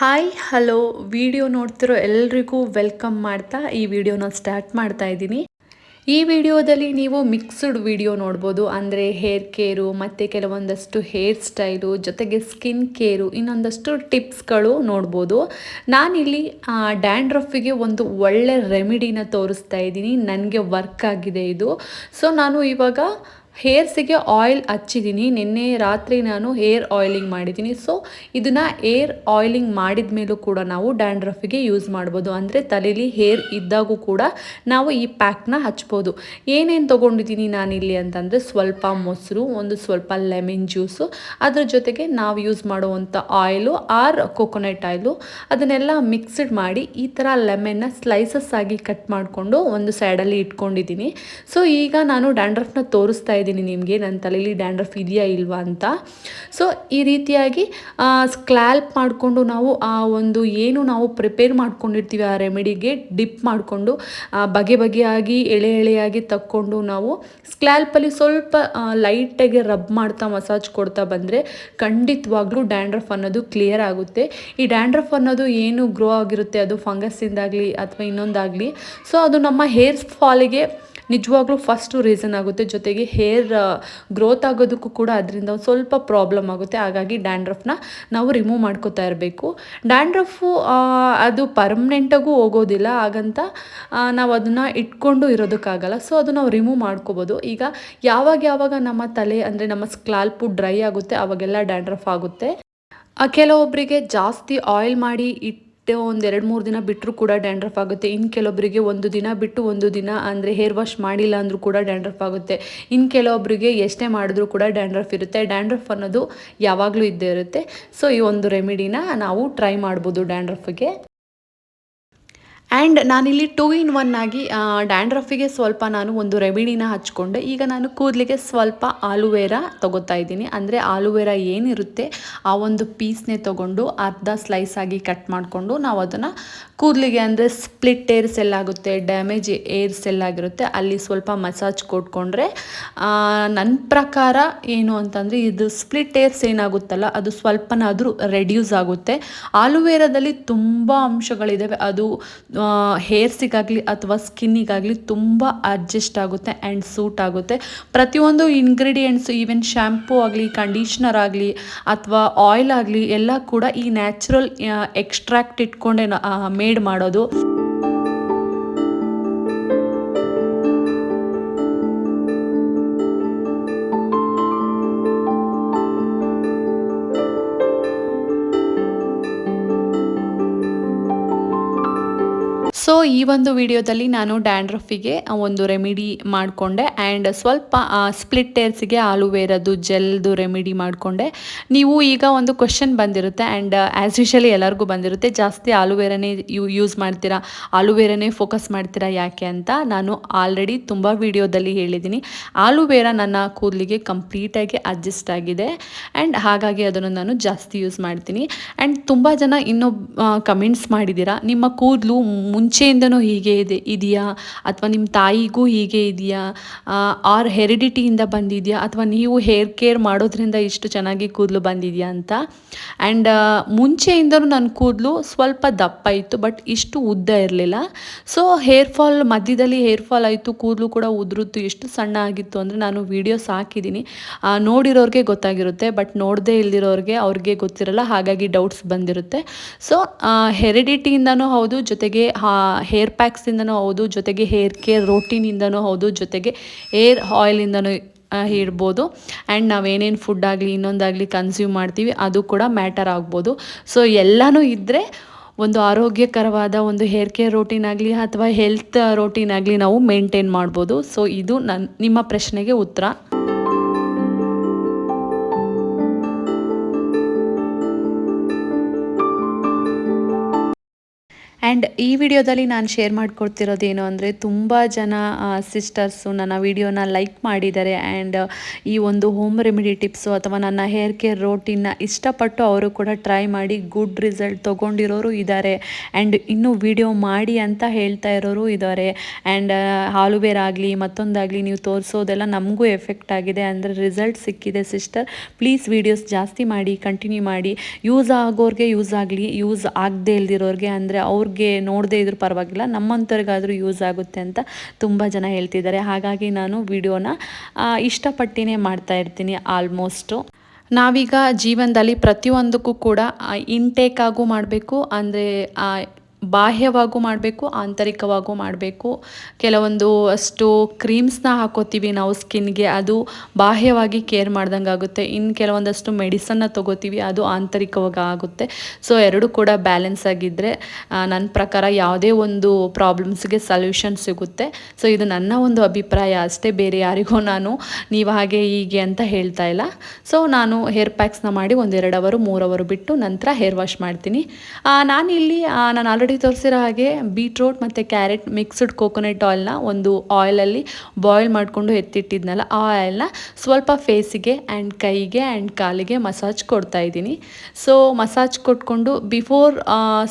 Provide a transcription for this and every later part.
Hi hello video ನೋಡ್ತಿರೋ ಎಲ್ರಿಗೂ welcome ಮಾಡ್ತಾ ಈ ವಿಡಿಯೋನ ಸ್ಟಾರ್ಟ್ ಮಾಡ್ತಾ ಇದ್ದೀನಿ. ಈ ವಿಡಿಯೋದಲ್ಲಿ ನೀವು ಮಿಕ್ಸ್ಡ್ ವಿಡಿಯೋ ನೋಡ್ಬೋದು. ಅಂದರೆ ಹೇರ್ ಕೇರು ಮತ್ತು ಕೆಲವೊಂದಷ್ಟು ಹೇರ್ ಸ್ಟೈಲು ಜೊತೆಗೆ ಸ್ಕಿನ್ ಕೇರು ಇನ್ನೊಂದಷ್ಟು ಟಿಪ್ಸ್ಗಳು ನೋಡ್ಬೋದು. ನಾನಿಲ್ಲಿ ಡ್ಯಾಂಡ್ರಫಿಗೆ ಒಂದು ಒಳ್ಳೆ ರೆಮಿಡಿನ ತೋರಿಸ್ತಾ ಇದ್ದೀನಿ. ನನಗೆ ವರ್ಕ್ ಆಗಿದೆ ಇದು. ಸೊ ನಾನು ಇವಾಗ ಹೇರ್ಸಿಗೆ ಆಯಿಲ್ ಹಚ್ಚಿದ್ದೀನಿ ನಿನ್ನೆ ರಾತ್ರಿ ನಾನು ಹೇರ್ ಆಯಿಲಿಂಗ್ ಮಾಡಿದ್ದೀನಿ ಸೊ ಇದನ್ನು ಏರ್ ಆಯಿಲಿಂಗ್ ಮಾಡಿದ ಮೇಲೂ ಕೂಡ ನಾವು ಡ್ಯಾಂಡ್ರಫಿಗೆ ಯೂಸ್ ಮಾಡ್ಬೋದು. ಅಂದರೆ ತಲೆಯಲ್ಲಿ ಹೇರ್ ಇದ್ದಾಗೂ ಕೂಡ ನಾವು ಈ ಪ್ಯಾಕ್ನ ಹಚ್ಬೋದು. ಏನೇನು ತೊಗೊಂಡಿದ್ದೀನಿ ನಾನಿಲ್ಲಿ ಅಂತಂದರೆ ಸ್ವಲ್ಪ ಮೊಸರು, ಒಂದು ಸ್ವಲ್ಪ ಲೆಮನ್ ಜ್ಯೂಸು ಅದ್ರ ಜೊತೆಗೆ ನಾವು ಯೂಸ್ ಮಾಡುವಂಥ ಆಯಿಲು ಆರ್ ಕೊಕೊನಟ್ ಆಯಿಲು ಅದನ್ನೆಲ್ಲ ಮಿಕ್ಸ್ಡ್ ಮಾಡಿ ಈ ಥರ ಲೆಮನ್ನ ಸ್ಲೈಸಸ್ ಆಗಿ ಕಟ್ ಮಾಡಿಕೊಂಡು ಒಂದು ಸೈಡಲ್ಲಿ ಇಟ್ಕೊಂಡಿದ್ದೀನಿ ಸೊ ಈಗ ನಾನು ಡ್ಯಾಂಡ್ರಫ್ನ ತೋರಿಸ್ತಾ ಇದ್ದೀನಿ. ನಿಮಗೆ ನನ್ನ ತಲೆಯಲ್ಲಿ ಡ್ಯಾಂಡ್ರಫ್ ಇದೆಯಾ ಇಲ್ವಾ ಅಂತ. ಸೊ ಈ ರೀತಿಯಾಗಿ ಸ್ಕ್ಲ್ಯಾಲ್ಪ್ ಮಾಡಿಕೊಂಡು ನಾವು ಆ ಒಂದು ಏನು ನಾವು ಪ್ರಿಪೇರ್ ಮಾಡ್ಕೊಂಡಿರ್ತೀವಿ ಆ ರೆಮಿಡಿಗೆ ಡಿಪ್ ಮಾಡಿಕೊಂಡು ಬಗೆ ಬಗೆಯಾಗಿ, ಎಳೆ ಎಳೆಯಾಗಿ ತಕ್ಕೊಂಡು ನಾವು ಸ್ಕ್ಲ್ಯಾಲ್ಪಲ್ಲಿ ಸ್ವಲ್ಪ ಲೈಟಾಗಿ ರಬ್ ಮಾಡ್ತಾ ಮಸಾಜ್ ಕೊಡ್ತಾ ಬಂದರೆ ಖಂಡಿತವಾಗ್ಲೂ ಡ್ಯಾಂಡ್ರಫ್ ಅನ್ನೋದು ಕ್ಲಿಯರ್ ಆಗುತ್ತೆ. ಈ ಡ್ಯಾಂಡ್ರಫ್ ಅನ್ನೋದು ಏನು ಗ್ರೋ ಆಗಿರುತ್ತೆ, ಅದು ಫಂಗಸ್ಸಿಂದಾಗಲಿ ಅಥವಾ ಇನ್ನೊಂದಾಗಲಿ ಸೊ ಅದು ನಮ್ಮ ಹೇರ್ ಫಾಲಿಗೆ ನಿಜವಾಗ್ಲೂ ಫಸ್ಟು ರೀಸನ್ ಆಗುತ್ತೆ. ಜೊತೆಗೆ ಹೇರ್ ಗ್ರೋತ್ ಆಗೋದಕ್ಕೂ ಕೂಡ ಅದರಿಂದ ಸ್ವಲ್ಪ ಪ್ರಾಬ್ಲಮ್ ಆಗುತ್ತೆ. ಹಾಗಾಗಿ ಡ್ಯಾಂಡ್ರಫ್ನ ನಾವು ರಿಮೂವ್ ಮಾಡ್ಕೋತಾ ಇರಬೇಕು. ಡ್ಯಾಂಡ್ರಫು ಅದು ಪರ್ಮನೆಂಟಾಗೂ ಹೋಗೋದಿಲ್ಲ. ಹಾಗಂತ ನಾವು ಅದನ್ನು ಇಟ್ಕೊಂಡು ಇರೋದಕ್ಕಾಗಲ್ಲ. ಸೊ ಅದು ನಾವು ರಿಮೂವ್ ಮಾಡ್ಕೋಬೋದು. ಈಗ ಯಾವಾಗ ಯಾವಾಗ ನಮ್ಮ ತಲೆ ಅಂದರೆ ನಮ್ಮ ಸ್ಕ್ಲಾಲ್ಪು ಡ್ರೈ ಆಗುತ್ತೆ, ಅವಾಗೆಲ್ಲ ಡ್ಯಾಂಡ್ರಫ್ ಆಗುತ್ತೆ. ಕೆಲವೊಬ್ಬರಿಗೆ ಜಾಸ್ತಿ ಆಯಿಲ್ ಮಾಡಿ ಇಟ್ಟು ಒಂದು ಎರಡು ಮೂರು ದಿನ ಬಿಟ್ಟರು ಕೂಡ ಡ್ಯಾಂಡ್ರಫ್ ಆಗುತ್ತೆ. ಇನ್ನು ಕೆಲವೊಬ್ಬರಿಗೆ ಒಂದು ದಿನ ಬಿಟ್ಟು ಒಂದು ದಿನ ಅಂದರೆ ಹೇರ್ ವಾಶ್ ಮಾಡಿಲ್ಲ ಅಂದರೂ ಕೂಡ ಡ್ಯಾಂಡ್ರಫ್ ಆಗುತ್ತೆ. ಇನ್ನು ಕೆಲವೊಬ್ಬರಿಗೆ ಎಷ್ಟೇ ಮಾಡಿದ್ರೂ ಕೂಡ ಡ್ಯಾಂಡ್ರಫ್ ಇರುತ್ತೆ. ಡ್ಯಾಂಡ್ರಫ್ ಅನ್ನೋದು ಯಾವಾಗಲೂ ಇದ್ದೇ ಇರುತ್ತೆ. ಸೊ ಈ ಒಂದು ರೆಮಿಡಿನ ನಾವು ಟ್ರೈ ಮಾಡ್ಬೋದು ಡ್ಯಾಂಡ್ರಫ್ಗೆ ಆ್ಯಂಡ್ ನಾನಿಲ್ಲಿ ಟೂ ಇನ್ ಒನ್ ಆಗಿ ಡ್ಯಾಂಡ್ರಫಿಗೆ ಸ್ವಲ್ಪ ನಾನು ಒಂದು ರೆಮಿಡಿನ ಹಚ್ಕೊಂಡೆ. ಈಗ ನಾನು ಕೂದಲಿಗೆ ಸ್ವಲ್ಪ ಆಲುವೇರಾ ತೊಗೋತಾ ಇದ್ದೀನಿ. ಅಂದರೆ ಆಲುವೇರಾ ಏನಿರುತ್ತೆ, ಆ ಒಂದು ಪೀಸ್ನೇ ತೊಗೊಂಡು ಅರ್ಧ ಸ್ಲೈಸ್ ಆಗಿ ಕಟ್ ಮಾಡಿಕೊಂಡು ನಾವು ಅದನ್ನು ಕೂದಲಿಗೆ ಅಂದರೆ ಸ್ಪ್ಲಿಟ್ ಏರ್ಸ್ ಎಲ್ಲಾಗುತ್ತೆ ಡ್ಯಾಮೇಜ್ ಏರ್ಸ್ ಎಲ್ಲಾಗಿರುತ್ತೆ ಅಲ್ಲಿ ಸ್ವಲ್ಪ ಮಸಾಜ್ ಕೊಟ್ಕೊಂಡ್ರೆ ನನ್ನ ಪ್ರಕಾರ ಏನು ಅಂತಂದರೆ ಇದು ಸ್ಪ್ಲಿಟ್ ಏರ್ಸ್ ಏನಾಗುತ್ತಲ್ಲ, ಅದು ಸ್ವಲ್ಪನಾದರೂ ರೆಡ್ಯೂಸ್ ಆಗುತ್ತೆ. ಆಲುವೇರಾದಲ್ಲಿ ತುಂಬ ಅಂಶಗಳಿದ್ದಾವೆ ಅದು ಹೇರ್ಸಿಗಾಗಲಿ ಅಥವಾ ಸ್ಕಿನ್ನಿಗಾಗಲಿ ತುಂಬ ಅಡ್ಜಸ್ಟ್ ಆಗುತ್ತೆ ಆ್ಯಂಡ್ ಸೂಟ್ ಆಗುತ್ತೆ. ಪ್ರತಿಯೊಂದು ಇಂಗ್ರೀಡಿಯೆಂಟ್ಸು ಈವನ್ ಶ್ಯಾಂಪೂ ಆಗಲಿ ಕಂಡೀಷ್ನರ್ ಆಗಲಿ, ಅಥವಾ ಆಯಿಲ್ ಆಗಲಿ, ಎಲ್ಲ ಕೂಡ ಈ ನ್ಯಾಚುರಲ್ ಎಕ್ಸ್ಟ್ರಾಕ್ಟ್ ಇಟ್ಕೊಂಡೇ ಮೇಡ್ ಮಾಡೋದು. ಈ ಒಂದು ವಿಡಿಯೋದಲ್ಲಿ ನಾನು ಡ್ಯಾಂಡ್ರಫಿಗೆ ಒಂದು ರೆಮಿಡಿ ಮಾಡಿಕೊಂಡೆ. ಆ್ಯಂಡ್ ಸ್ವಲ್ಪ ಸ್ಪ್ಲಿಟ್ ಟೇರ್ಸಿಗೆ ಆಲೂವೇರದು ಜೆಲ್ದು ರೆಮಿಡಿ ಮಾಡಿಕೊಂಡೆ. ನೀವು ಈಗ ಒಂದು ಕ್ವಶನ್ ಬಂದಿರುತ್ತೆ. ಆ್ಯಂಡ್ ಆ್ಯಸ್ ಯೂಶಲಿ ಎಲ್ಲರಿಗೂ ಬಂದಿರುತ್ತೆ. ಜಾಸ್ತಿ ಆಲುವೇರನೇ ಯೂ ಯೂಸ್ ಮಾಡ್ತೀರಾ? ಆಲುವೇರನೇ ಫೋಕಸ್ ಮಾಡ್ತೀರಾ ಯಾಕೆ ಅಂತ ನಾನು ಆಲ್ರೆಡಿ ತುಂಬ ವಿಡಿಯೋದಲ್ಲಿ ಹೇಳಿದ್ದೀನಿ. ಆಲುವೇರ ನನ್ನ ಕೂದಲಿಗೆ ಕಂಪ್ಲೀಟಾಗಿ ಅಡ್ಜಸ್ಟ್ ಆಗಿದೆ. ಆ್ಯಂಡ್ ಹಾಗಾಗಿ ಅದನ್ನು ನಾನು ಜಾಸ್ತಿ ಯೂಸ್ ಮಾಡ್ತೀನಿ. ಆ್ಯಂಡ್ ತುಂಬ ಜನ ಇನ್ನೊಬ್ಬ ಕಮೆಂಟ್ಸ್ ಮಾಡಿದ್ದೀರಾ? ನಿಮ್ಮ ಕೂದಲು ಮುಂಚೆ ಮುಂಚೆಯಿಂದನೂ ಹೀಗೆ ಇದೆ, ಇದೆಯಾ? ಅಥವಾ ನಿಮ್ಮ ತಾಯಿಗೂ ಹೀಗೆ ಇದೆಯಾ? ಆರ್ ಹೆರಿಡಿಟಿಯಿಂದ ಬಂದಿದೆಯಾ? ಅಥವಾ ನೀವು ಹೇರ್ ಕೇರ್ ಮಾಡೋದ್ರಿಂದ ಇಷ್ಟು ಚೆನ್ನಾಗಿ ಕೂದಲು ಬಂದಿದೆಯಾ ಅಂತ? ಆ್ಯಂಡ್ ಮುಂಚೆಯಿಂದನೂ ನನ್ನ ಕೂದಲು ಸ್ವಲ್ಪ ದಪ್ಪ ಇತ್ತು ಬಟ್ ಇಷ್ಟು ಉದ್ದ ಇರಲಿಲ್ಲ. ಸೊ ಹೇರ್ ಫಾಲ್ ಮಧ್ಯದಲ್ಲಿ ಹೇರ್ ಫಾಲ್ ಆಯಿತು, ಕೂದಲು ಕೂಡ ಉದುರುತ್ತು ಎಷ್ಟು ಸಣ್ಣ ಆಗಿತ್ತು ಅಂದರೆ ನಾನು ವೀಡಿಯೋಸ್ ಹಾಕಿದ್ದೀನಿ. ನೋಡಿರೋರಿಗೆ ಗೊತ್ತಾಗಿರುತ್ತೆ ಬಟ್ ನೋಡದೇ ಇಲ್ದಿರೋರಿಗೆ ಅವ್ರಿಗೆ ಗೊತ್ತಿರಲ್ಲ, ಹಾಗಾಗಿ ಡೌಟ್ಸ್ ಬಂದಿರುತ್ತೆ. ಸೊ ಹೆರಿಡಿಟಿಯಿಂದನೂ ಹೌದು, ಜೊತೆಗೆ ಹೇರ್ ಪ್ಯಾಕ್ಸಿಂದನೂ ಹೌದು, ಜೊತೆಗೆ ಹೇರ್ ಕೇರ್ ರೋಟೀನಿಂದನೂ ಹೌದು, ಜೊತೆಗೆ ಏರ್ ಆಯಿಲಿಂದನೂ ಇರ್ಬೋದು. ಆ್ಯಂಡ್ ನಾವೇನೇನು ಫುಡ್ ಆಗಲಿ, ಇನ್ನೊಂದಾಗಲಿ ಕನ್ಸ್ಯೂಮ್ ಮಾಡ್ತೀವಿ, ಅದು ಕೂಡ ಮ್ಯಾಟರ್ ಆಗ್ಬೋದು. ಸೊ ಎಲ್ಲನೂ ಇದ್ದರೆ ಒಂದು ಆರೋಗ್ಯಕರವಾದ ಒಂದು ಹೇರ್ ಕೇರ್ ರೋಟೀನ್ ಆಗಲಿ ಅಥವಾ ಹೆಲ್ತ್ ರೋಟೀನ್ ಆಗಲಿ ನಾವು ಮೇಂಟೈನ್ ಮಾಡ್ಬೋದು. ಸೊ ಇದು ನನ್ನ ನಿಮ್ಮ ಪ್ರಶ್ನೆಗೆ ಉತ್ತರ. ಆ್ಯಂಡ್ ಈ ವಿಡಿಯೋದಲ್ಲಿ ನಾನು ಶೇರ್ ಮಾಡಿಕೊಡ್ತಿರೋದೇನು ಅಂದರೆ ತುಂಬ ಜನ ಸಿಸ್ಟರ್ಸು ನನ್ನ ವಿಡಿಯೋನ ಲೈಕ್ ಮಾಡಿದ್ದಾರೆ. ಆ್ಯಂಡ್ ಈ ಒಂದು ಹೋಮ್ ರೆಮಿಡಿ ಟಿಪ್ಸು ಅಥವಾ ನನ್ನ ಹೇರ್ ಕೇರ್ ರೋಟೀನ್ನ ಇಷ್ಟಪಟ್ಟು ಅವರು ಕೂಡ ಟ್ರೈ ಮಾಡಿ ಗುಡ್ ರಿಸಲ್ಟ್ ತೊಗೊಂಡಿರೋರು ಇದ್ದಾರೆ ಆ್ಯಂಡ್ ಇನ್ನೂ ವಿಡಿಯೋ ಮಾಡಿ ಅಂತ ಹೇಳ್ತಾ ಇರೋರು ಇದ್ದಾರೆ ಆ್ಯಂಡ್ ಹಾಲುಬೇರಾಗಲಿ ಮತ್ತೊಂದಾಗಲಿ ನೀವು ತೋರಿಸೋದೆಲ್ಲ ನಮಗೂ ಎಫೆಕ್ಟ್ ಆಗಿದೆ. ಅಂದರೆ ರಿಸಲ್ಟ್ ಸಿಕ್ಕಿದೆ ಸಿಸ್ಟರ್ ಪ್ಲೀಸ್ ವಿಡಿಯೋಸ್ ಜಾಸ್ತಿ ಮಾಡಿ ಕಂಟಿನ್ಯೂ ಮಾಡಿ. ಯೂಸ್ ಆಗೋರಿಗೆ ಯೂಸ್ ಆಗಲಿ ಯೂಸ್ ಆಗದೆ ಇಲ್ದಿರೋರಿಗೆ ಅಂದರೆ ಅವ್ರಿಗೆ ನೋಡದೇ ಇದ್ರೂ ಪರವಾಗಿಲ್ಲ ನಮ್ಮಂಥವ್ರಿಗಾದರೂ ಯೂಸ್ ಆಗುತ್ತೆ ಅಂತ ತುಂಬ ಜನ ಹೇಳ್ತಿದ್ದಾರೆ. ಹಾಗಾಗಿ ನಾನು ವಿಡಿಯೋನ ಇಷ್ಟಪಟ್ಟಿನೇ ಮಾಡ್ತಾ ಇರ್ತೀನಿ ಆಲ್ಮೋಸ್ಟು. ನಾವೀಗ ಜೀವನದಲ್ಲಿ ಪ್ರತಿಯೊಂದಕ್ಕೂ ಕೂಡ ಇಂಟೇಕ್ ಆಗು ಮಾಡಬೇಕು. ಅಂದರೆ ಬಾಹ್ಯವಾಗೂ ಮಾಡಬೇಕು, ಆಂತರಿಕವಾಗೂ ಮಾಡಬೇಕು. ಕೆಲವೊಂದು ಅಷ್ಟು ಕ್ರೀಮ್ಸ್ನ ಹಾಕೋತೀವಿ ನಾವು ಸ್ಕಿನ್ಗೆ, ಅದು ಬಾಹ್ಯವಾಗಿ ಕೇರ್ ಮಾಡ್ದಂಗೆ ಆಗುತ್ತೆ. ಇನ್ನು ಕೆಲವೊಂದಷ್ಟು ಮೆಡಿಸನ್ನ ತೊಗೋತೀವಿ, ಅದು ಆಂತರಿಕವಾಗಿ ಆಗುತ್ತೆ. ಸೊ, ಎರಡು ಕೂಡ ಬ್ಯಾಲೆನ್ಸ್ ಆಗಿದ್ದರೆ ನನ್ನ ಪ್ರಕಾರ ಯಾವುದೇ ಒಂದು ಪ್ರಾಬ್ಲಮ್ಸ್ಗೆ ಸಲ್ಯೂಷನ್ ಸಿಗುತ್ತೆ. ಸೊ, ಇದು ನನ್ನ ಒಂದು ಅಭಿಪ್ರಾಯ ಅಷ್ಟೇ, ಬೇರೆ ಯಾರಿಗೂ ನಾನು ನೀವು ಹಾಗೆ ಹೀಗೆ ಅಂತ ಹೇಳ್ತಾ ಇಲ್ಲ. ಸೊ, ನಾನು ಹೇರ್ ಪ್ಯಾಕ್ಸ್ನ ಮಾಡಿ ಒಂದೆರಡು ಅವರು ಮೂರು ಅವರು ಬಿಟ್ಟು ನಂತರ ಹೇರ್ ವಾಶ್ ಮಾಡ್ತೀನಿ. ನಾನಿಲ್ಲಿ ನಾನು ಆಲ್ರೆಡಿ ಆಲ್ರೆಡಿ ತೋರಿಸಿರೋ ಹಾಗೆ ಬೀಟ್ರೋಟ್ ಮತ್ತು ಕ್ಯಾರೆಟ್ ಮಿಕ್ಸ್ಡ್ ಕೋಕೋನಟ್ ಆಯಿಲ್ನ ಒಂದು ಆಯಿಲಲ್ಲಿ ಬಾಯ್ಲ್ ಮಾಡಿಕೊಂಡು ಎತ್ತಿಟ್ಟಿದ್ನಲ್ಲ ಆ ಆಯಿಲ್ನ ಸ್ವಲ್ಪ ಫೇಸಿಗೆ ಆ್ಯಂಡ್ ಕೈಗೆ ಆ್ಯಂಡ್ ಕಾಲಿಗೆ ಮಸಾಜ್ ಕೊಡ್ತಾ ಇದ್ದೀನಿ. ಸೊ, ಮಸಾಜ್ ಕೊಟ್ಕೊಂಡು ಬಿಫೋರ್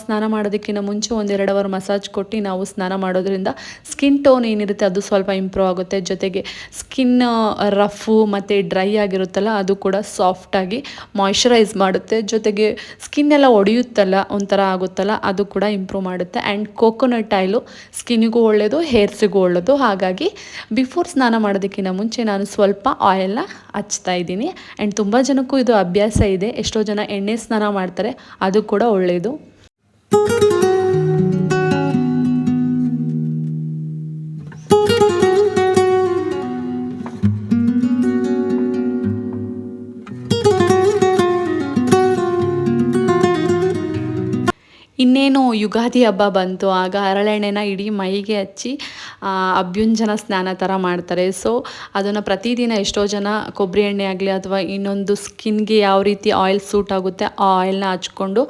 ಸ್ನಾನ ಮಾಡೋದಕ್ಕಿಂತ ಮುಂಚೆ ಒಂದೆರಡು ಅವರ್ ಮಸಾಜ್ ಕೊಟ್ಟು ನಾವು ಸ್ನಾನ ಮಾಡೋದ್ರಿಂದ ಸ್ಕಿನ್ ಟೋನ್ ಏನಿರುತ್ತೆ ಅದು ಸ್ವಲ್ಪ ಇಂಪ್ರೂವ್ ಆಗುತ್ತೆ. ಜೊತೆಗೆ ಸ್ಕಿನ್ ರಫು ಮತ್ತು ಡ್ರೈ ಆಗಿರುತ್ತಲ್ಲ ಅದು ಕೂಡ ಸಾಫ್ಟಾಗಿ ಮಾಯ್ಶ್ಚರೈಸ್ ಮಾಡುತ್ತೆ. ಜೊತೆಗೆ ಸ್ಕಿನ್ ಎಲ್ಲ ಒಡೆಯುತ್ತಲ್ಲ ಒಂಥರ ಆಗುತ್ತಲ್ಲ ಅದು ಕೂಡ ಇಂಪ್ರೂವ್ ಮಾಡುತ್ತೆ. ಆ್ಯಂಡ್ ಕೋಕೋನಟ್ ಆಯಿಲು ಸ್ಕಿನ್ನಿಗೂ ಒಳ್ಳೆಯದು ಹೇರ್ಸಿಗೂ ಒಳ್ಳೆಯದು ಹಾಗಾಗಿ ಬಿಫೋರ್ ಸ್ನಾನ ಮಾಡೋದಕ್ಕಿಂತ ಮುಂಚೆ ನಾನು ಸ್ವಲ್ಪ ಆಯಿಲ್ನ ಹಚ್ತಾ ಇದ್ದೀನಿ. ಆ್ಯಂಡ್ ತುಂಬ ಜನಕ್ಕೂ ಇದು ಅಭ್ಯಾಸ ಇದೆ. ಎಷ್ಟೋ ಜನ ಎಣ್ಣೆ ಸ್ನಾನ ಮಾಡ್ತಾರೆ. ಅದು ಕೂಡ ಒಳ್ಳೆಯದು ಇನ್ನೇನು ಯುಗಾದಿ ಹಬ್ಬ ಬಂತು, ಆಗ ಹರಳೆಣ್ಣೆನ ಇಡೀ ಮೈಗೆ ಹಚ್ಚಿ ಅಭ್ಯುಂಜನ ಸ್ನಾನ ಥರ ಮಾಡ್ತಾರೆ. ಸೊ ಅದನ್ನು ಪ್ರತಿದಿನ ಎಷ್ಟೋ ಜನ ಕೊಬ್ಬರಿ ಎಣ್ಣೆ ಆಗಲಿ ಅಥವಾ ಇನ್ನೊಂದು ಸ್ಕಿನ್ಗೆ ಯಾವ ರೀತಿ ಆಯಿಲ್ ಸೂಟ್ ಆಗುತ್ತೆ, ಆ ಆಯಿಲ್ನ ಹಚ್ಕೊಂಡು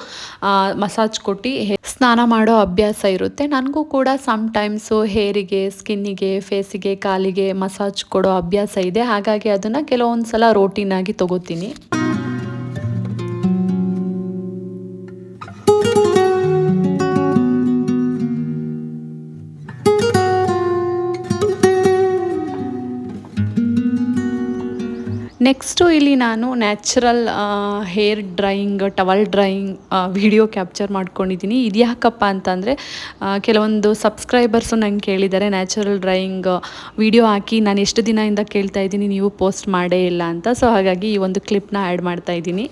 ಮಸಾಜ್ ಕೊಟ್ಟು ಸ್ನಾನ ಮಾಡೋ ಅಭ್ಯಾಸ ಇರುತ್ತೆ. ನನಗೂ ಕೂಡ ಸಮ್ ಟೈಮ್ಸು ಹೇರಿಗೆ, ಸ್ಕಿನ್ನಿಗೆ ಫೇಸಿಗೆ ಕಾಲಿಗೆ ಮಸಾಜ್ ಕೊಡೋ ಅಭ್ಯಾಸ ಇದೆ. ಹಾಗಾಗಿ ಅದನ್ನು ಕೆಲವೊಂದು ಸಲ ರೋಟೀನಾಗಿ ತೊಗೋತೀನಿ. ನೆಕ್ಸ್ಟು ಇಲ್ಲಿ ನಾನು natural hair drying, towel drying video capture ಮಾಡ್ಕೊಂಡಿದ್ದೀನಿ. ಇದು ಯಾಕಪ್ಪ ಅಂತಂದರೆ ಕೆಲವೊಂದು ಸಬ್ಸ್ಕ್ರೈಬರ್ಸು ನಂಗೆ ಕೇಳಿದ್ದಾರೆ, ನ್ಯಾಚುರಲ್ ಡ್ರೈಯಿಂಗ್ ವಿಡಿಯೋ ಹಾಕಿ ನಾನು ಎಷ್ಟು ದಿನದಿಂದ ಕೇಳ್ತಾ ಇದ್ದೀನಿ, ನೀವು ಪೋಸ್ಟ್ ಮಾಡೇ ಇಲ್ಲ ಅಂತ. ಸೊ ಹಾಗಾಗಿ ಈ ಒಂದು ಕ್ಲಿಪ್ನ ಆ್ಯಡ್ ಮಾಡ್ತಾ ಇದ್ದೀನಿ.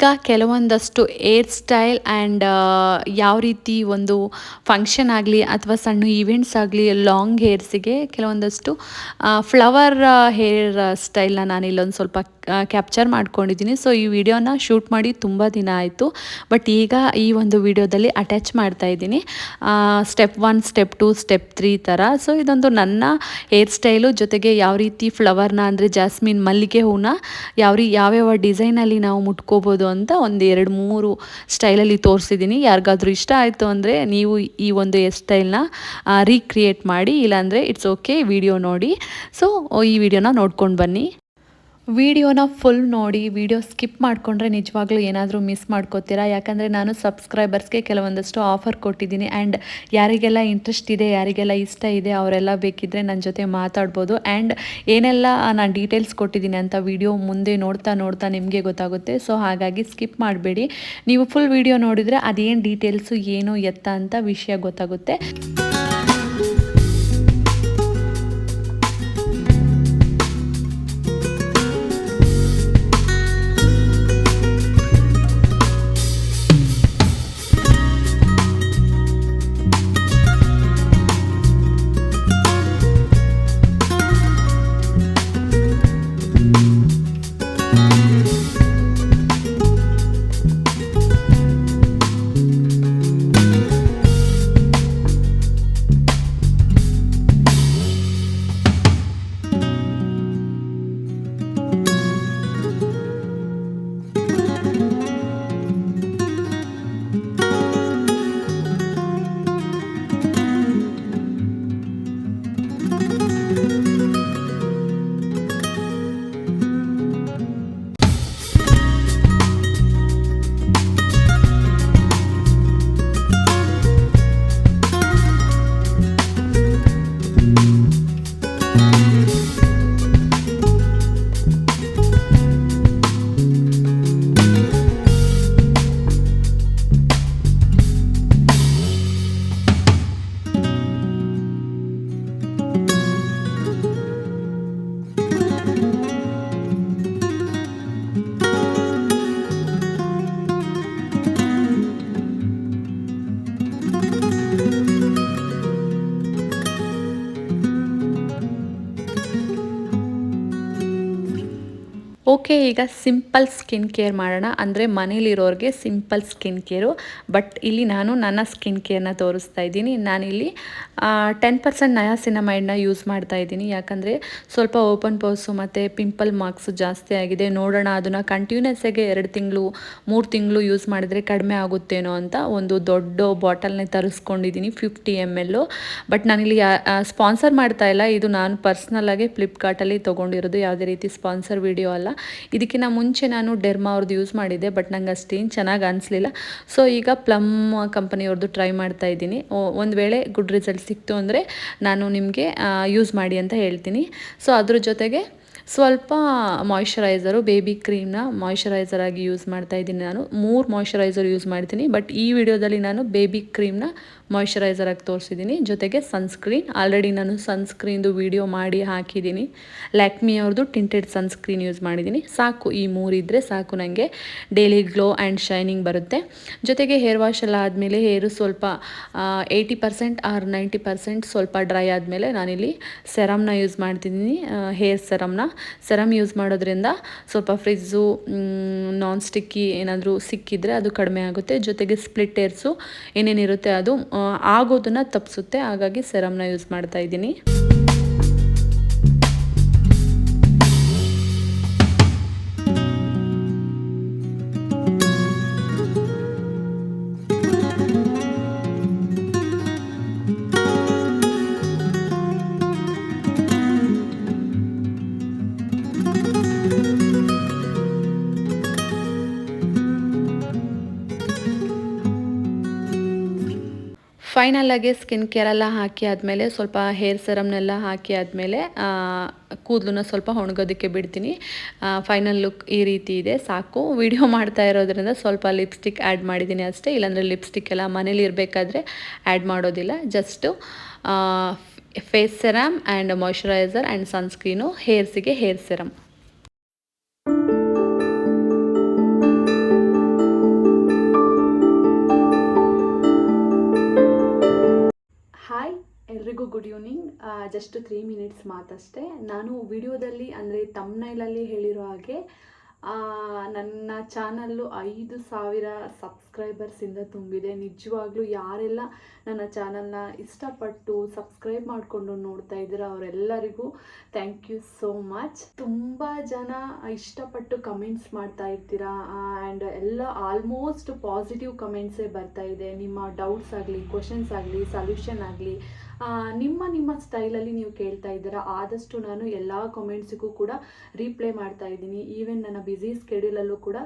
ಈಗ ಕೆಲವೊಂದಷ್ಟು ಏರ್ ಸ್ಟೈಲ್ ಆ್ಯಂಡ್ ಯಾವ ರೀತಿ ಒಂದು ಫಂಕ್ಷನ್ ಆಗಲಿ ಅಥವಾ ಸಣ್ಣ ಈವೆಂಟ್ಸ್ ಆಗಲಿ ಲಾಂಗ್ ಹೇರ್ಸಿಗೆ ಕೆಲವೊಂದಷ್ಟು ಫ್ಲವರ್ ಹೇರ್ ಸ್ಟೈಲನ್ನ ನಾನು ಇಲ್ಲೊಂದು ಸ್ವಲ್ಪ ಕ್ಯಾಪ್ಚರ್ ಮಾಡ್ಕೊಂಡಿದ್ದೀನಿ. ಸೊ, ಈ ವಿಡಿಯೋನ ಶೂಟ್ ಮಾಡಿ ತುಂಬ ದಿನ ಆಯಿತು. ಬಟ್ ಈಗ ಈ ಒಂದು ವಿಡಿಯೋದಲ್ಲಿ ಅಟ್ಯಾಚ್ ಮಾಡ್ತಾ ಇದ್ದೀನಿ. Step one, step two, step three ಥರ. ಸೊ, ಇದೊಂದು ನನ್ನ ಹೇರ್ ಸ್ಟೈಲು. ಜೊತೆಗೆ ಯಾವ ರೀತಿ ಫ್ಲವರ್ನ ಅಂದರೆ ಜಾಸ್ಮಿನ್ ಮಲ್ಲಿಗೆ ಹೂನ, ಯಾವ ರೀ, ಯಾವ್ಯಾವ ಡಿಸೈನಲ್ಲಿ ನಾವು ಮುಟ್ಕೋಬೋದು ಅಂತ ಒಂದು ಎರಡು ಮೂರು ಸ್ಟೈಲಲ್ಲಿ ತೋರಿಸಿದ್ದೀನಿ. ಯಾರಿಗಾದ್ರೂ ಇಷ್ಟ ಆಯಿತು ಅಂದರೆ ನೀವು ಈ ಒಂದು ಹೇರ್ ಸ್ಟೈಲ್ನ ರೀಕ್ರಿಯೇಟ್ ಮಾಡಿ ಇಲ್ಲಾಂದರೆ ಇಟ್ಸ್ ಓಕೆ ವಿಡಿಯೋ ನೋಡಿ. ಸೊ ಈ ವಿಡಿಯೋನ ನೋಡ್ಕೊಂಡು ಬನ್ನಿ. ವಿಡಿಯೋನ ಫುಲ್ ನೋಡಿ, ವಿಡಿಯೋ ಸ್ಕಿಪ್ ಮಾಡಿಕೊಂಡ್ರೆ ನಿಜವಾಗ್ಲೂ ಏನಾದರೂ ಮಿಸ್ ಮಾಡ್ಕೋತೀರಾ? ಯಾಕಂದರೆ ನಾನು ಸಬ್ಸ್ಕ್ರೈಬರ್ಸ್ಗೆ ಕೆಲವೊಂದಷ್ಟು ಆಫರ್ ಕೊಟ್ಟಿದ್ದೀನಿ ಆ್ಯಂಡ್ ಯಾರಿಗೆಲ್ಲ ಇಂಟ್ರೆಸ್ಟ್ ಇದೆ, ಯಾರಿಗೆಲ್ಲ ಇಷ್ಟ ಇದೆ, ಅವರೆಲ್ಲ ಬೇಕಿದ್ದರೆ ನನ್ನ ಜೊತೆ ಮಾತಾಡ್ಬೋದು. ಆ್ಯಂಡ್ ಏನೆಲ್ಲ ನಾನು ಡೀಟೇಲ್ಸ್ ಕೊಟ್ಟಿದ್ದೀನಿ ಅಂತ ವಿಡಿಯೋ ಮುಂದೆ ನೋಡ್ತಾ ನೋಡ್ತಾ ನಿಮಗೆ ಗೊತ್ತಾಗುತ್ತೆ. ಸೊ ಹಾಗಾಗಿ ಸ್ಕಿಪ್ ಮಾಡಬೇಡಿ. ನೀವು ಫುಲ್ ವಿಡಿಯೋ ನೋಡಿದರೆ ಅದೇನು ಡೀಟೇಲ್ಸು ಏನು ಎತ್ತ ಅಂತ ವಿಷಯ ಗೊತ್ತಾಗುತ್ತೆ. ಈಗ ಸಿಂಪಲ್ ಸ್ಕಿನ್ ಕೇರ್ ಮಾಡೋಣ. ಅಂದರೆ ಮನೇಲಿರೋರಿಗೆ ಸಿಂಪಲ್ ಸ್ಕಿನ್ ಕೇರು. ಬಟ್ ಇಲ್ಲಿ ನಾನು ನನ್ನ ಸ್ಕಿನ್ ಕೇರ್ನ ತೋರಿಸ್ತಾ ಇದ್ದೀನಿ. ನಾನಿಲ್ಲಿ ಟೆನ್ ಪರ್ಸೆಂಟ್ ನಯಾಸಿನಮೈಡ್ನ ಯೂಸ್ ಮಾಡ್ತಾ ಇದ್ದೀನಿ. ಯಾಕಂದರೆ ಸ್ವಲ್ಪ ಓಪನ್ ಪೋಸು ಮತ್ತು ಪಿಂಪಲ್ ಮಾರ್ಕ್ಸು ಜಾಸ್ತಿ ಆಗಿದೆ. ನೋಡೋಣ, ಅದನ್ನು ಕಂಟಿನ್ಯೂಸ್ ಆಗಿ ಎರಡು ತಿಂಗಳು, ಮೂರು ತಿಂಗಳು ಯೂಸ್ ಮಾಡಿದ್ರೆ ಕಡಿಮೆ ಆಗುತ್ತೇನೋ ಅಂತ ಒಂದು ದೊಡ್ಡ ಬಾಟಲ್ನೇ ತರಿಸ್ಕೊಂಡಿದ್ದೀನಿ ಫಿಫ್ಟಿ ಎಂ ಎಲ್ಲು ಬಟ್ ನಾನಿಲ್ಲಿ ಸ್ಪಾನ್ಸರ್ ಮಾಡ್ತಾ ಇಲ್ಲ. ಇದು ನಾನು ಪರ್ಸ್ನಲ್ಲಾಗಿ ಫ್ಲಿಪ್ಕಾರ್ಟಲ್ಲಿ ತೊಗೊಂಡಿರೋದು. ಯಾವುದೇ ರೀತಿ ಸ್ಪಾನ್ಸರ್ ವಿಡಿಯೋ ಅಲ್ಲ. ಇದಕ್ಕಿಂತ ಮುಂಚೆ ನಾನು ಡೆರ್ಮಾ ಅವ್ರದ್ದು ಯೂಸ್ ಮಾಡಿದ್ದೆ ಬಟ್ ನಂಗೆ ಅಷ್ಟೇನು ಚೆನ್ನಾಗಿ ಅನಿಸ್ಲಿಲ್ಲ. ಸೊ ಈಗ ಪ್ಲಮ್ ಕಂಪನಿಯವ್ರದ್ದು ಟ್ರೈ ಮಾಡ್ತಾ ಇದ್ದೀನಿ. ಒಂದು ವೇಳೆ ಗುಡ್ ರಿಸಲ್ಟ್ ಸಿಕ್ತು ಅಂದರೆ ನಾನು ನಿಮಗೆ ಯೂಸ್ ಮಾಡಿ ಅಂತ ಹೇಳ್ತೀನಿ. ಸೊ ಅದ್ರ ಜೊತೆಗೆ ಸ್ವಲ್ಪ ಮಾಯ್ಶ್ಚರೈಸರು ಬೇಬಿ ಕ್ರೀಮ್ನ ಮಾಯ್ಶ್ಚರೈಸರ್ ಆಗಿ ಯೂಸ್ ಮಾಡ್ತಾ ಇದ್ದೀನಿ ನಾನು. ಮೂರು ಮಾಯ್ಶ್ಚರೈಸರ್ ಯೂಸ್ ಮಾಡ್ತೀನಿ ಬಟ್ ಈ ವಿಡಿಯೋದಲ್ಲಿ ನಾನು ಬೇಬಿ ಕ್ರೀಮ್ನ ಮಾಯ್ಶ್ಚರೈಸರ್ ತೋರಿಸಿದ್ದೀನಿ ಜೊತೆಗೆ ಸನ್ಸ್ಕ್ರೀನ್ ಆಲ್ರೆಡಿ ನಾನು ಸನ್ಸ್ಕ್ರೀನ್ದು ವಿಡಿಯೋ ಮಾಡಿ ಹಾಕಿದ್ದೀನಿ ಲ್ಯಾಕ್ಮಿ ಅವ್ರದ್ದು ಟಿಂಟೆಡ್ ಸನ್ಸ್ಕ್ರೀನ್ ಯೂಸ್ ಮಾಡಿದ್ದೀನಿ ಸಾಕು, ಈ ಮೂರಿದ್ರೆ ಸಾಕು ನನಗೆ ಡೈಲಿ ಗ್ಲೋ ಆ್ಯಂಡ್ ಶೈನಿಂಗ್ ಬರುತ್ತೆ. ಜೊತೆಗೆ ಹೇರ್ ವಾಶ್ ಎಲ್ಲ ಆದಮೇಲೆ ಹೇರು ಸ್ವಲ್ಪ eighty percent or ninety percent ಸ್ವಲ್ಪ ಡ್ರೈ ಆದಮೇಲೆ ನಾನಿಲ್ಲಿ ಸೆರಮ್ನ ಯೂಸ್ ಮಾಡ್ತಿದ್ದೀನಿ ಹೇರ್ ಸೆರಮ್ನ ಸೆರಮ್ ಯೂಸ್ ಮಾಡೋದ್ರಿಂದ ಸ್ವಲ್ಪ ಫ್ರಿಜ್ಜು ನಾನ್ ಸ್ಟಿಕ್ಕಿ ಏನಾದರೂ ಸಿಕ್ಕಿದರೆ ಅದು ಕಡಿಮೆ ಆಗುತ್ತೆ. ಜೊತೆಗೆ ಸ್ಪ್ಲಿಟ್ ಏರ್ಸು ಏನೇನಿರುತ್ತೆ ಅದು ಆಗೋದನ್ನು ತಪ್ಪಿಸುತ್ತೆ ಹಾಗಾಗಿ ಸೆರಮ್ನ ಯೂಸ್ ಮಾಡ್ತಾ ಇದ್ದೀನಿ. ಫೈನಲಾಗಿ ಸ್ಕಿನ್ ಕೇರೆಲ್ಲ ಹಾಕಿ ಆದಮೇಲೆ ಸ್ವಲ್ಪ ಹೇರ್ ಸೆರಮ್ನೆಲ್ಲ ಹಾಕಿ ಆದಮೇಲೆ ಕೂದಲನ್ನ ಸ್ವಲ್ಪ ಒಣಗೋದಕ್ಕೆ ಬಿಡ್ತೀನಿ. ಫೈನಲ್ ಲುಕ್ ಈ ರೀತಿ ಇದೆ. ಸಾಕು. ವಿಡಿಯೋ ಮಾಡ್ತಾ ಇರೋದ್ರಿಂದ ಸ್ವಲ್ಪ ಲಿಪ್ಸ್ಟಿಕ್ ಆ್ಯಡ್ ಮಾಡಿದ್ದೀನಿ ಅಷ್ಟೇ. ಇಲ್ಲಾಂದರೆ ಲಿಪ್ಸ್ಟಿಕ್ ಎಲ್ಲ ಮನೇಲಿ ಇರಬೇಕಾದ್ರೆ ಆ್ಯಡ್ ಮಾಡೋದಿಲ್ಲ. Just face serum and moisturiser and sunscreen ಹೇರ್ಸಿಗೆ hair serum good evening just three minutes ಮಾತಷ್ಟೇ. ನಾನು ವಿಡಿಯೋದಲ್ಲಿ ಅಂದರೆ ತಮ್ನೈಲಲ್ಲಿ ಹೇಳಿರೋ ಹಾಗೆ ನನ್ನ ಚಾನಲ್ಲು ಐದು ಸಾವಿರ ಸಬ್ಸ್ಕ್ರೈಬರ್ಸಿಂದ ತುಂಬಿದೆ. ನಿಜವಾಗ್ಲೂ ಯಾರೆಲ್ಲ ನನ್ನ ಚಾನಲ್ನ ಇಷ್ಟಪಟ್ಟು ಸಬ್ಸ್ಕ್ರೈಬ್ ಮಾಡಿಕೊಂಡು ನೋಡ್ತಾ ಇದ್ದೀರ ಅವರೆಲ್ಲರಿಗೂ ಥ್ಯಾಂಕ್ ಯು ಸೋ ಮಚ್ ತುಂಬ ಜನ ಇಷ್ಟಪಟ್ಟು ಕಮೆಂಟ್ಸ್ ಮಾಡ್ತಾ ಇರ್ತೀರಾ? ಆ್ಯಂಡ್ ಎಲ್ಲ ಆಲ್ಮೋಸ್ಟ್ ಪಾಸಿಟಿವ್ ಕಮೆಂಟ್ಸೇ ಬರ್ತಾ ಇದೆ. ನಿಮ್ಮ ಡೌಟ್ಸ್ ಆಗಲಿ ಕ್ವಶನ್ಸ್ ಆಗಲಿ ಸೊಲ್ಯೂಷನ್ ಆಗಲಿ ನಿಮ್ಮ ನಿಮ್ಮ ಸ್ಟೈಲಲ್ಲಿ ನೀವು ಕೇಳ್ತಾ ಇದ್ದೀರಾ, ಆದಷ್ಟು ನಾನು ಎಲ್ಲ ಕಮೆಂಟ್ಸಿಗೂ ಕೂಡ ರೀಪ್ಲೈ ಮಾಡ್ತಾ ಇದ್ದೀನಿ. ಈವನ್ ನನ್ನ ಬ್ಯುಸಿ ಸ್ಕೆಡ್ಯೂಲಲ್ಲೂ ಕೂಡ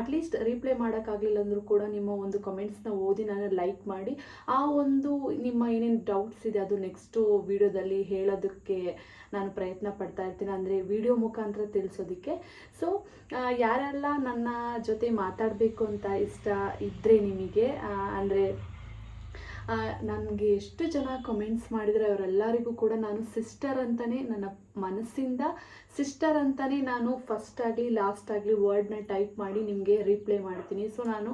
ಅಟ್ಲೀಸ್ಟ್ ರೀಪ್ಲೈ ಮಾಡೋಕ್ಕಾಗಲಿಲ್ಲ ಅಂದರೂ ಕೂಡ ನಿಮ್ಮ ಒಂದು ಕಮೆಂಟ್ಸ್ನ ಓದಿ ನಾನು ಲೈಕ್ ಮಾಡಿ, ಆ ಒಂದು ನಿಮ್ಮ ಏನೇನು ಡೌಟ್ಸ್ ಇದೆ ಅದು ನೆಕ್ಸ್ಟು ವಿಡಿಯೋದಲ್ಲಿ ಹೇಳೋದಕ್ಕೆ ನಾನು ಪ್ರಯತ್ನ ಪಡ್ತಾ ಇರ್ತೀನಿ. ಅಂದರೆ ವಿಡಿಯೋ ಮುಖಾಂತರ ತಿಳಿಸೋದಕ್ಕೆ. ಸೊ ಯಾರೆಲ್ಲ ನನ್ನ ಜೊತೆ ಮಾತಾಡಬೇಕು ಅಂತ ಇಷ್ಟ ಇದ್ದರೆ ನಿಮಗೆ ಅಂದರೆ ನನಗೆ ಎಷ್ಟು ಜನ ಕಮೆಂಟ್ಸ್ ಮಾಡಿದರೆ ಅವರೆಲ್ಲರಿಗೂ ಕೂಡ ನಾನು ಸಿಸ್ಟರ್ ಅಂತಲೇ ನನ್ನ ಮನಸ್ಸಿಂದ ಸಿಸ್ಟರ್ ಅಂತಲೇ ನಾನು ಫಸ್ಟ್ ಆಗಲಿ ಲಾಸ್ಟ್ ಆಗಲಿ ವರ್ಡ್ನ ಟೈಪ್ ಮಾಡಿ ನಿಮಗೆ ರಿಪ್ಲೈ ಮಾಡ್ತೀನಿ. ಸೊ ನಾನು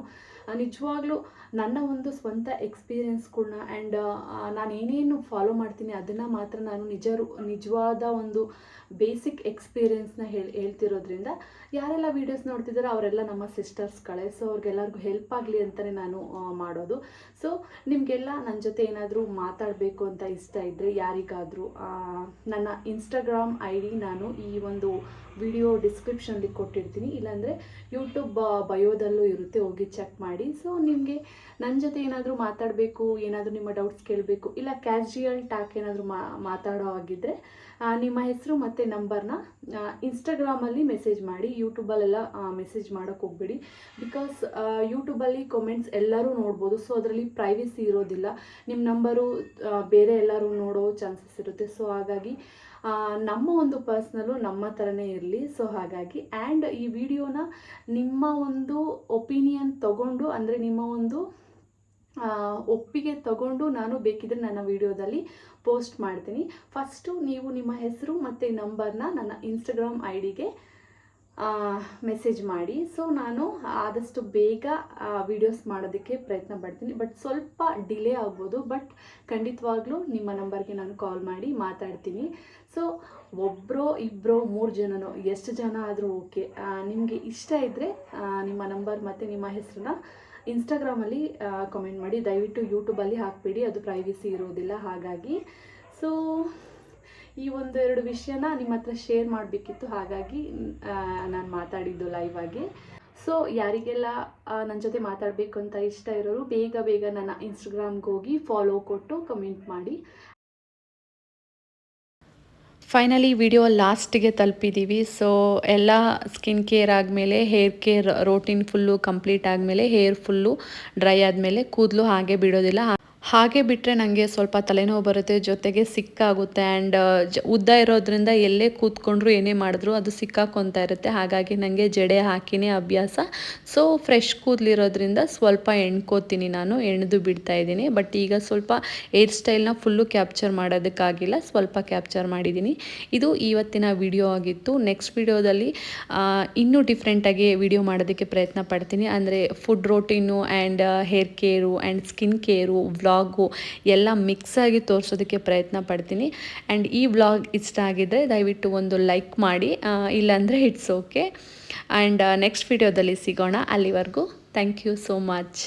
ನಿಜವಾಗ್ಲೂ ನನ್ನ ಒಂದು ಸ್ವಂತ ಎಕ್ಸ್ಪೀರಿಯೆನ್ಸ್ಗಳನ್ನ ಆ್ಯಂಡ್ ನಾನು ಏನೇನು ಫಾಲೋ ಮಾಡ್ತೀನಿ ಅದನ್ನು ಮಾತ್ರ ನಾನು ನಿಜ ನಿಜವಾದ ಒಂದು ಬೇಸಿಕ್ ಎಕ್ಸ್ಪೀರಿಯೆನ್ಸ್ನ ಹೇಳಿ, ಹೇಳ್ತಿರೋದ್ರಿಂದ ಯಾರೆಲ್ಲ ವೀಡಿಯೋಸ್ ನೋಡ್ತಿದ್ದಾರೋ ಅವರೆಲ್ಲ ನಮ್ಮ ಸಿಸ್ಟರ್ಸ್ಗಳೇ ಸೊ ಅವ್ರಿಗೆಲ್ಲರಿಗೂ ಹೆಲ್ಪ್ ಆಗಲಿ ಅಂತಲೇ ನಾನು ಮಾಡೋದು. ಸೊ ನಿಮಗೆಲ್ಲ ನನ್ನ ಜೊತೆ ಏನಾದರೂ ಮಾತಾಡಬೇಕು ಅಂತ ಇಷ್ಟ ಇದ್ದರೆ ಯಾರಿಗಾದರೂ ನನ್ನ ಇನ್ಸ್ಟಾಗ್ರಾಮ್ ಐ ಡಿ ನಾನು ಈ ಒಂದು ವಿಡಿಯೋ ಡಿಸ್ಕ್ರಿಪ್ಷನ್ಲಿ ಕೊಟ್ಟಿರ್ತೀನಿ. ಇಲ್ಲಾಂದರೆ ಯೂಟ್ಯೂಬ್ ಬಯೋದಲ್ಲೂ ಇರುತ್ತೆ, ಹೋಗಿ ಚೆಕ್ ಮಾಡಿ. ಸೊ ನಿಮಗೆ ನನ್ನ ಜೊತೆ ಏನಾದರೂ ಮಾತಾಡಬೇಕು, ಏನಾದರೂ ನಿಮ್ಮ ಡೌಟ್ಸ್ ಕೇಳಬೇಕು, ಇಲ್ಲ ಕ್ಯಾಶುಯಲ್ ಟಾಕ್ ಏನಾದರೂ ಮಾತಾಡೋ ಆಗಿದ್ದರೆ ನಿಮ್ಮ ಹೆಸರು ಮತ್ತು ನಂಬರ್ನ ಇನ್ಸ್ಟಾಗ್ರಾಮಲ್ಲಿ ಮೆಸೇಜ್ ಮಾಡಿ. ಯೂಟ್ಯೂಬಲ್ಲೆಲ್ಲ ಮೆಸೇಜ್ ಮಾಡೋಕ್ಕೆ ಹೋಗ್ಬೇಡಿ. ಬಿಕಾಸ್ ಯೂಟ್ಯೂಬಲ್ಲಿ ಕಮೆಂಟ್ಸ್ ಎಲ್ಲರೂ ನೋಡ್ಬೋದು. ಸೊ ಅದರಲ್ಲಿ ಪ್ರೈವಸಿ ಇರೋದಿಲ್ಲ. ನಿಮ್ಮ ನಂಬರು ಬೇರೆ ಎಲ್ಲರೂ ನೋಡೋ ಚಾನ್ಸಸ್ ಇರುತ್ತೆ. ಸೊ ಹಾಗಾಗಿ ನಮ್ಮ ಒಂದು ಪರ್ಸ್ನಲ್ಲು ನಮ್ಮ ಥರನೇ ಇರಲಿ. ಸೊ ಹಾಗಾಗಿ ಆ್ಯಂಡ್ ಈ ವಿಡಿಯೋನ ನಿಮ್ಮ ಒಂದು ಒಪಿನಿಯನ್ ತಗೊಂಡು, ಅಂದರೆ ನಿಮ್ಮ ಒಂದು ಒಪ್ಪಿಗೆ ತಗೊಂಡು ನಾನು ಬೇಕಿದ್ರೆ ನನ್ನ ವಿಡಿಯೋದಲ್ಲಿ ಪೋಸ್ಟ್ ಮಾಡ್ತೀನಿ. ಫಸ್ಟು ನೀವು ನಿಮ್ಮ ಹೆಸರು ಮತ್ತು ನಂಬರ್ನ ನನ್ನ ಇನ್ಸ್ಟಾಗ್ರಾಮ್ ಐ ಡಿಗೆ ಮೆಸೇಜ್ ಮಾಡಿ. ಸೊ ನಾನು ಆದಷ್ಟು ಬೇಗ ವೀಡಿಯೋಸ್ ಮಾಡೋದಕ್ಕೆ ಪ್ರಯತ್ನ ಪಡ್ತೀನಿ. ಬಟ್ ಸ್ವಲ್ಪ ಡಿಲೇ ಆಗ್ಬೋದು. ಬಟ್ ಖಂಡಿತವಾಗ್ಲೂ ನಿಮ್ಮ ನಂಬರ್ಗೆ ನಾನು ಕಾಲ್ ಮಾಡಿ ಮಾತಾಡ್ತೀನಿ. ಸೊ ಒಬ್ಬರು ಇಬ್ಬರು ಮೂರು ಜನನೋ, ಎಷ್ಟು ಜನ ಆದರೂ ಓಕೆ ನಿಮಗೆ ಇಷ್ಟ ಇದ್ದರೆ ನಿಮ್ಮ ನಂಬರ್ ಮತ್ತು ನಿಮ್ಮ ಹೆಸರನ್ನ ಇನ್ಸ್ಟಾಗ್ರಾಮಲ್ಲಿ ಕಮೆಂಟ್ ಮಾಡಿ. ದಯವಿಟ್ಟು ಯೂಟ್ಯೂಬಲ್ಲಿ ಹಾಕಬೇಡಿ. ಅದು ಪ್ರೈವಸಿ ಇರೋದಿಲ್ಲ. ಹಾಗಾಗಿ ಸೊ ಈ ಒಂದು ಎರಡು ವಿಷಯನ ನಿಮ್ಮ ಹತ್ರ ಶೇರ್ ಮಾಡಬೇಕಿತ್ತು. ಹಾಗಾಗಿ ನಾನು ಮಾತಾಡಿದ್ದು ಲೈವ್ ಆಗಿ. ಸೊ ಯಾರಿಗೆಲ್ಲ ನನ್ನ ಜೊತೆ ಮಾತಾಡಬೇಕು ಅಂತ ಇಷ್ಟ ಇರೋರು, ಬೇಗ ಬೇಗ ನನ್ನ ಇನ್ಸ್ಟಾಗ್ರಾಮ್ಗೆ ಹೋಗಿ ಫಾಲೋ ಕೊಟ್ಟು ಕಮೆಂಟ್ ಮಾಡಿ. ಫೈನಲಿ ವಿಡಿಯೋ ಲಾಸ್ಟಿಗೆ ತಲುಪಿದ್ದೀವಿ ಸೊ ಎಲ್ಲ ಸ್ಕಿನ್ ಕೇರ್ ಆದಮೇಲೆ hair care routine full complete ಆದಮೇಲೆ ಹೇರ್ ಫುಲ್ಲು ಡ್ರೈ ಆದಮೇಲೆ, ಕೂದಲು ಹಾಗೆ ಬಿಡೋದಿಲ್ಲ. ಹಾಗೆ ಬಿಟ್ಟರೆ ನನಗೆ ಸ್ವಲ್ಪ ತಲೆನೋವು ಬರುತ್ತೆ, ಜೊತೆಗೆ ಸಿಕ್ಕಾಗುತ್ತೆ. ಆ್ಯಂಡ್ ಜ, ಉದ್ದ ಇರೋದ್ರಿಂದ ಎಲ್ಲೇ ಕೂತ್ಕೊಂಡ್ರು ಏನೇ ಮಾಡಿದ್ರು ಅದು ಸಿಕ್ಕಾಕೊತಾ ಇರುತ್ತೆ. ಹಾಗಾಗಿ ನನಗೆ ಜಡೆ ಹಾಕಿನೇ ಅಭ್ಯಾಸ. ಸೊ ಫ್ರೆಶ್ ಕೂದಲಿರೋದ್ರಿಂದ ಸ್ವಲ್ಪ ಎಣ್ಕೋತೀನಿ ನಾನು, ಎಣ್ದು ಬಿಡ್ತಾ ಇದ್ದೀನಿ. ಬಟ್ ಈಗ ಸ್ವಲ್ಪ ಏರ್ ಸ್ಟೈಲ್ನ ಫುಲ್ಲು ಕ್ಯಾಪ್ಚರ್ ಮಾಡೋದಕ್ಕಾಗಿಲ್ಲ, ಸ್ವಲ್ಪ ಕ್ಯಾಪ್ಚರ್ ಮಾಡಿದ್ದೀನಿ. ಇದು ಇವತ್ತಿನ ವಿಡಿಯೋ ಆಗಿತ್ತು. ನೆಕ್ಸ್ಟ್ ವಿಡಿಯೋದಲ್ಲಿ ಇನ್ನೂ ಡಿಫ್ರೆಂಟಾಗಿ ವಿಡಿಯೋ ಮಾಡೋದಕ್ಕೆ ಪ್ರಯತ್ನ ಪಡ್ತೀನಿ. ಅಂದರೆ food routine and hair care and skin care vlog ಎಲ್ಲ ಮಿಕ್ಸ್ ಆಗಿ ತೋರಿಸೋದಕ್ಕೆ ಪ್ರಯತ್ನ ಪಡ್ತೀನಿ. ಆ್ಯಂಡ್ ಈ ವ್ಲಾಗ್ ಇಷ್ಟ ಆಗಿದ್ದರೆ ದಯವಿಟ್ಟು ಒಂದು ಲೈಕ್ ಮಾಡಿ ಇಲ್ಲಾಂದರೆ ಇಟ್ಸ್ ಓಕೆ. ಆ್ಯಂಡ್ ನೆಕ್ಸ್ಟ್ ವಿಡಿಯೋದಲ್ಲಿ ಸಿಗೋಣ. ಅಲ್ಲಿವರೆಗೂ ಥ್ಯಾಂಕ್ ಯು ಸೋ ಮಚ್